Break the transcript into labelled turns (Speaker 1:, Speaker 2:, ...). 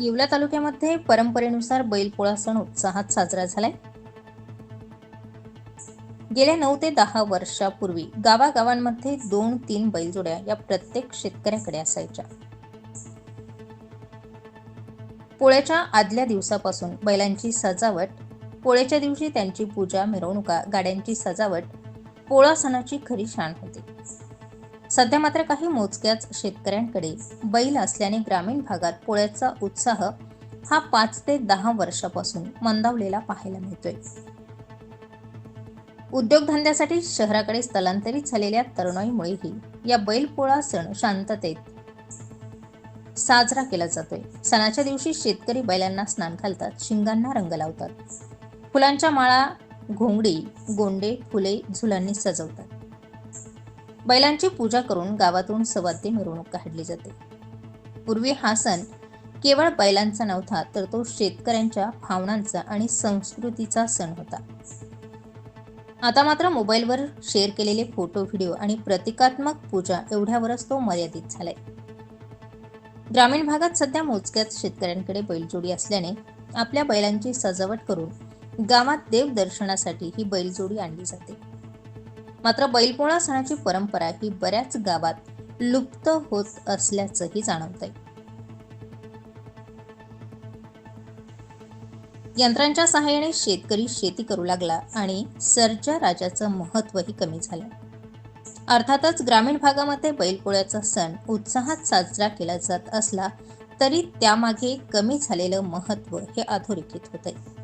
Speaker 1: येवला तालुक्यामध्ये परंपरेनुसार बैलपोळा सण उत्साहात साजरा झालाय. गेल्या नऊ ते दहा वर्षापूर्वी गावागावांमध्ये दोन तीन बैलजोड्या या प्रत्येक शेतकऱ्याकडे असायच्या. पोळ्याच्या आदल्या दिवसापासून बैलांची सजावट पोळ्याच्या दिवशी त्यांची पूजा मिरवणुका गाड्यांची सजावट पोळा सणाची खरी शान होती. सध्या मात्र काही मोजक्याच शेतकऱ्यांकडे बैल असल्याने ग्रामीण भागात पोळ्याचा उत्साह हा पाच ते दहा वर्षापासून मंदावलेला पाहायला मिळतोय. उद्योगधंद्यासाठी शहराकडे स्थलांतरित झालेल्या तरुणाईमुळेही या बैलपोळा सण शांततेत साजरा केला जातोय. सणाच्या दिवशी शेतकरी बैलांना स्नान घालतात शिंगांना रंग लावतात. फुलांच्या माळा घोंगडी गोंडे फुले झुलांनी सजवतात. बैलांची पूजा करून गावातून सवाद्य मिरवणूक काढली जाते. पूर्वी हा सण केवळ बैलांचा नव्हता तर तो शेतकऱ्यांच्या भावनांचा आणि संस्कृतीचा सण होता. आता मात्र मोबाईलवर शेअर केलेले फोटो व्हिडिओ आणि प्रतिकात्मक पूजा एवढ्यावरच तो मर्यादित झालाय. ग्रामीण भागात सध्या मोजक्याच शेतकऱ्यांकडे बैलजोडी असल्याने आपल्या बैलांची सजावट करून गावात देवदर्शनासाठी ही बैलजोडी आणली जाते. मात्र बैलपोळा सणाची परंपरा ही बऱ्याच गावात लुप्त होत असल्याचंही जाणवतंय. यंत्रांच्या सहाय्याने शेतकरी शेती करू लागला आणि सर्जा राजाचं महत्वही कमी झालं. अर्थातच ग्रामीण भागामध्ये बैलपोळ्याचा सण उत्साहात साजरा केला जात असला तरी त्यामागे कमी झालेलं महत्त्व हे अधोरेखित होत आहे